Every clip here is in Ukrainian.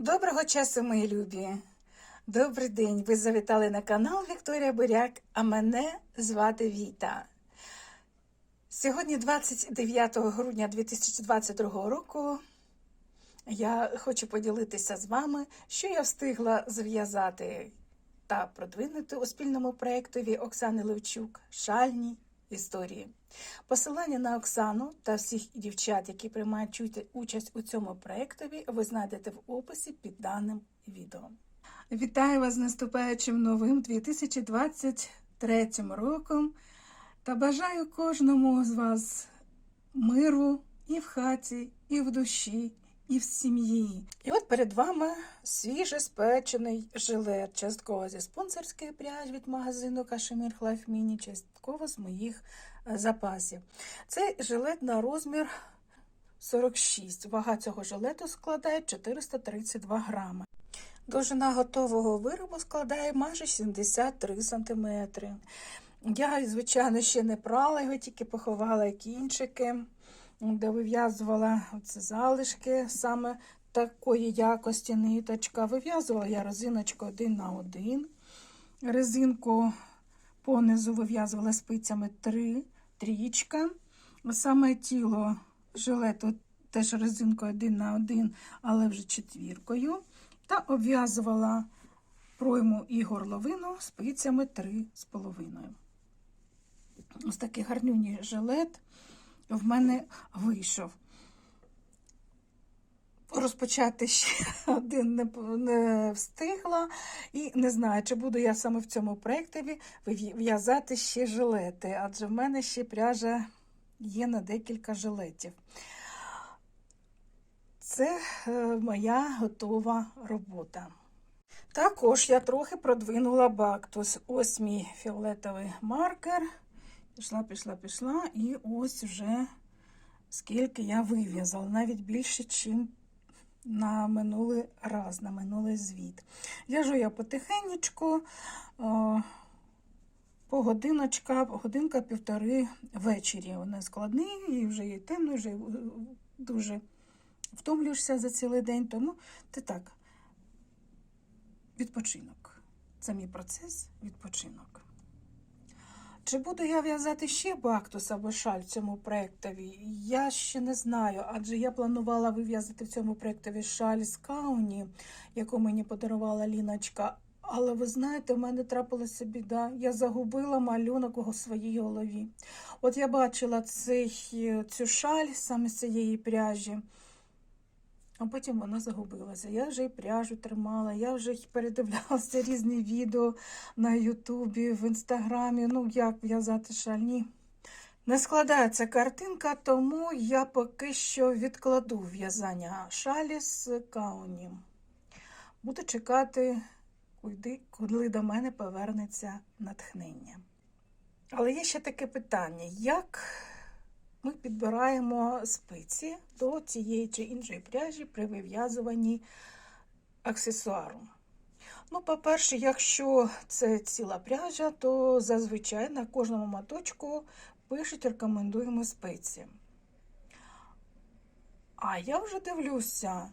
Доброго часу, мої любі! Добрий день! Ви завітали на канал Вікторія Буряк, а мене звати Віта. Сьогодні, 29 грудня 2022 року, я хочу поділитися з вами, що я встигла зв'язати та продвинути у спільному проєктові Оксани Левчук Шальні історії. Посилання на Оксану та всіх дівчат, які приймають участь у цьому проєктові, ви знайдете в описі під даним відео. Вітаю вас з наступаючим новим 2023 роком та бажаю кожному з вас миру і в хаті, і в душі, і в сім'ї. І от перед вами свіже спечений жилет, частково зі спонсорської пряжі від магазину Кашемір Life Mini, частково з моїх е, запасів. Цей жилет на розмір 46. Вага цього жилету складає 432 грами. Довжина готового виробу складає майже 73 см. Я, звичайно, ще не прала його, тільки поховала кінчики, де вив'язувала оце залишки саме такої якості ниточка. Вив'язувала я резиночку один на один. Резинку понизу вив'язувала спицями 3, трічка. Саме тіло жилету теж резинкою один на один, але вже четвіркою. Та обв'язувала пройму і горловину спицями 3,5. Ось такий гарнюній жилет в мене вийшов. Розпочати ще один не, не встигла, і не знаю, чи буду я саме в цьому проєктові в'язати ще жилети, адже в мене ще пряжа є на декілька жилетів. Це е, моя готова робота. Також я трохи продвинула бактус. Ось мій фіолетовий маркер. Пішла, пішла, пішла, і ось вже скільки я вив'язала, навіть більше, ніж на минулий раз, на минулий звіт. В'яжу я потихенечку, о, по годиночка, годинка півтори ввечері. Вони складний, і вже є темно, вже дуже втомлюєшся за цілий день, тому ти так, відпочинок. Це мій процес відпочинок. Чи буду я в'язати ще бактус або шаль в цьому проєктові? Я ще не знаю, адже я планувала вив'язати в цьому проєктові шаль з кауні, яку мені подарувала Ліночка. Але ви знаєте, в мене трапилася біда. Я загубила малюнок у своїй голові. От я бачила цей, цю шаль саме з цієї пряжі. А потім вона загубилася. Я вже і пряжу тримала, я вже передивлялася різні відео на Ютубі, в Інстаграмі. Ну, як в'язати шальні. Не складається картинка, тому я поки що відкладу в'язання шалі з кауні. Буду чекати, коли до мене повернеться натхнення. Але є ще таке питання: як ми підбираємо спиці до цієї чи іншої пряжі при вив'язуванні аксесуару. Ну, по-перше, якщо це ціла пряжа, то зазвичай на кожному моточку пишуть рекомендуємо спиці. А я вже дивлюся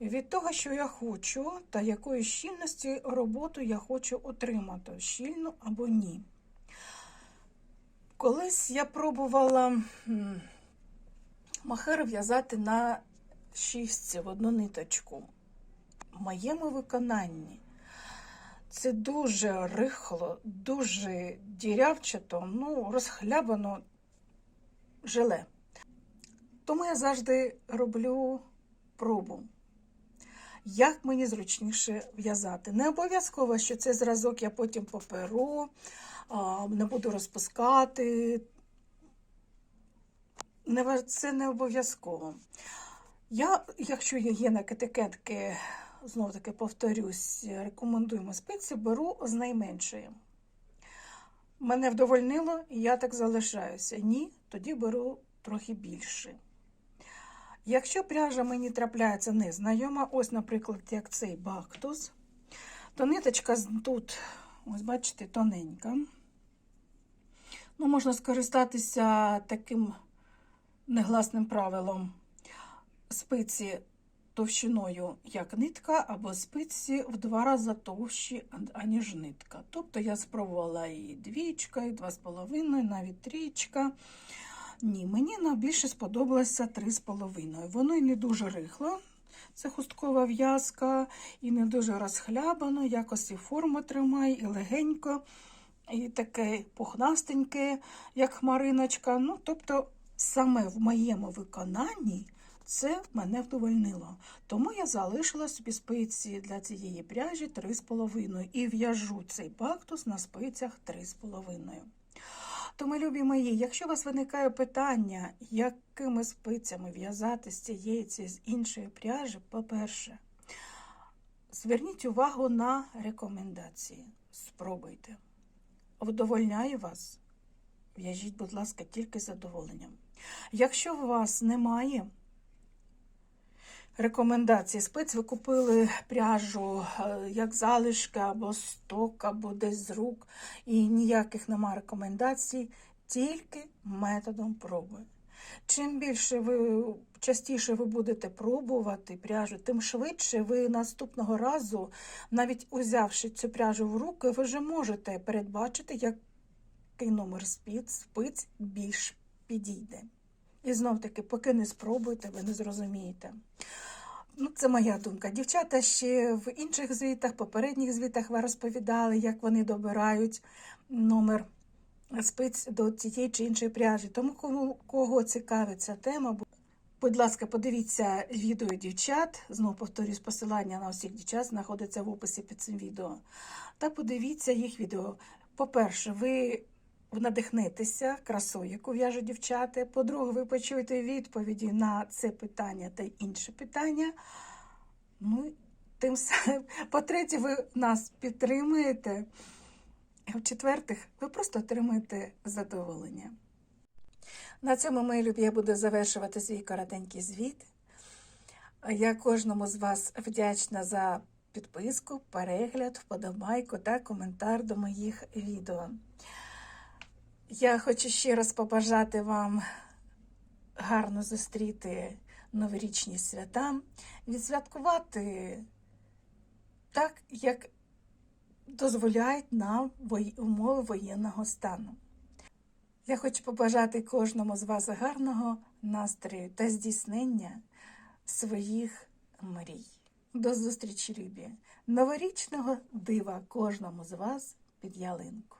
від того, що я хочу, та якої щільності роботу я хочу отримати, щільну або ні. Колись я пробувала махер в'язати на шістці в одну ниточку. В моєму виконанні це дуже рихло, дуже дірявчато, ну, розхлябано желе. Тому я завжди роблю пробу. Як мені зручніше в'язати. Не обов'язково, що цей зразок я потім поперу, не буду розпускати. Це не обов'язково. Я, якщо є на етикетки, знову таки повторюсь, рекомендуємо спиці, беру з найменшої. Мене вдовольнило, і я так залишаюся. Ні, тоді беру трохи більше. Якщо пряжа мені трапляється незнайома, ось, наприклад, як цей бактус, то ниточка тут, ось бачите, тоненька. Ну, можна скористатися таким негласним правилом. Спиці товщиною як нитка, або спиці в два рази товщі, аніж нитка. Тобто я спробувала і двічка, і два з половиною, навіть трічка. Ні, мені найбільше сподобалося три з половиною. Воно і не дуже рихло, це хусткова в'язка, і не дуже розхлябано, якось і форма тримає, і легенько, і таке пухнастеньке, як хмариночка. Ну, тобто, саме в моєму виконанні це мене вдовольнило. Тому я залишила собі спиці для цієї пряжі 3,5 і в'яжу цей бактус на спицях 3,5. Тому, любі мої, якщо у вас виникає питання, якими спицями в'язати з цієї чи з іншої пряжі, по-перше, зверніть увагу на рекомендації. Спробуйте. Вдовольняє вас, в'яжіть, будь ласка, тільки з задоволенням. Якщо у вас немає рекомендацій спиць, ви купили пряжу е, як залишки або сток, або десь з рук, і ніяких нема рекомендацій, тільки методом проби. Чим більше ви частіше ви будете пробувати пряжу, тим швидше ви наступного разу, навіть узявши цю пряжу в руки, ви вже можете передбачити, який номер спиць більш підійде. І знов таки, поки не спробуєте, ви не зрозумієте. Ну, це моя думка. Дівчата ще в інших звітах, попередніх звітах ви розповідали, як вони добирають номер спиць до цієї чи іншої пряжі. Тому кому кого цікавить ця тема, будь ласка, подивіться відео дівчат. Знову повторюсь, посилання на усіх дівчат знаходиться в описі під цим відео. Та подивіться їх відео. По-перше, ви надихнетеся красою, яку в'яжуть дівчата. По-друге, ви почуєте відповіді на це питання та інше питання. Ну, тим самим, по-третє, ви нас підтримуєте. А в-четвертих, ви просто отримуєте задоволення. На цьому, мої любі, я буду завершувати свій коротенький звіт. Я кожному з вас вдячна за підписку, перегляд, вподобайку та коментар до моїх відео. Я хочу ще раз побажати вам гарно зустріти новорічні свята, відсвяткувати так, як дозволяють нам умови воєнного стану. Я хочу побажати кожному з вас гарного настрою та здійснення своїх мрій. До зустрічі, любі! Новорічного дива кожному з вас під ялинку.